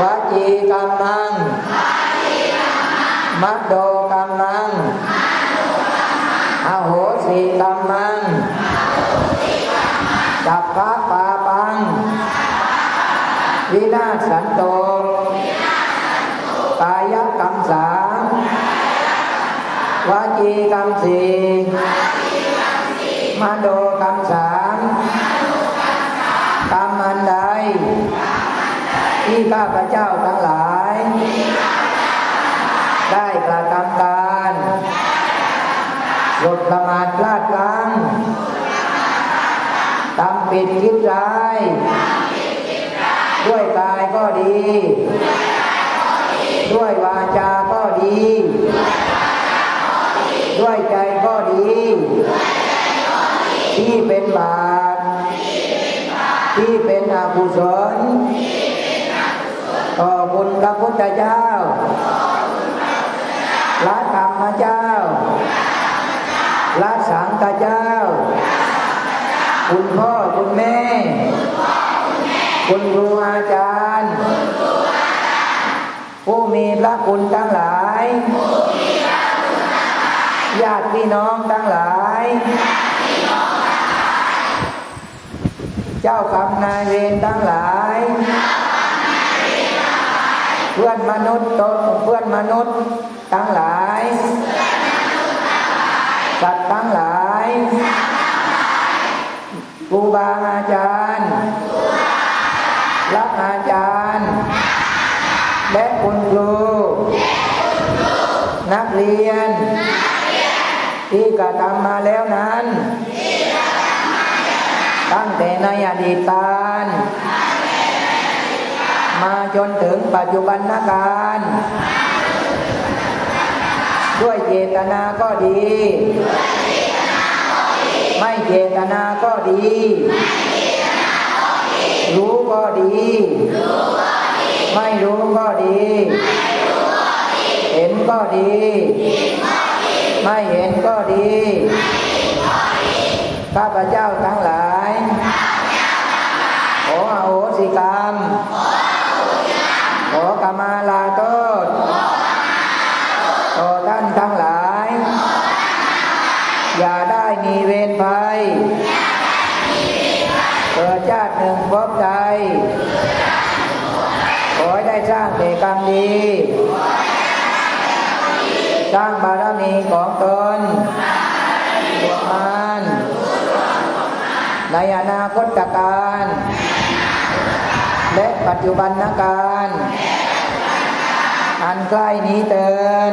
วจีกรรมังมัดโดกรรมังอโหสิกรรมังจับพระปาปัง วินาศสันโตกายกรรมสามวาจีกรรมสี่มโนกรรมสาม ที่ข้าพเจ้าทั้งหลาย ได้กระทำการสุดประมาทพลาดพลั้งทำผิดคิดร้าย ด้วยกายก็ดี ด้วยวาจาก็ดี ด้วยใจก็ดี ที่เป็นบาปที่เป็นอกุศล พระพุทธเจ้า ละธรรมเจ้า ละสังฆเจ้า คุณพ่อคุณแม่ คุณครูอาจารย์ ผู้มีพระคุณทั้งหลาย ญาติพี่น้องทั้งหลาย เจ้ากรรมนายเวรทั้งหลาย เพื่อนมนุษย์ตนเพื่อนมนุษย์ทั้งหลาย สัตว์ทั้งหลายครูบาอาจารย์รักอาจารย์ และคุณครู นักเรียน ที่กระทำมาแล้วนั้น ตั้งแต่ในอดีตการ มาจนถึงปัจจุบันนการ ด้วยเจตนาก็ดี ไม่เจตนาก็ดี รู้ก็ดี ไม่รู้ก็ดี เห็นก็ดี ไม่เห็นก็ดี ข้าพเจ้าทั้งหลาย โทษต่อท่านทั้งหลาย อย่าได้มีเวรภัยเกิดชาติหนึ่งพบใดขอให้ได้สร้างแต่กรรมดี สร้างบารมีของตนบวกมานในอนาคตการ และปัจจุบันการ อันใกล้นี้เตือน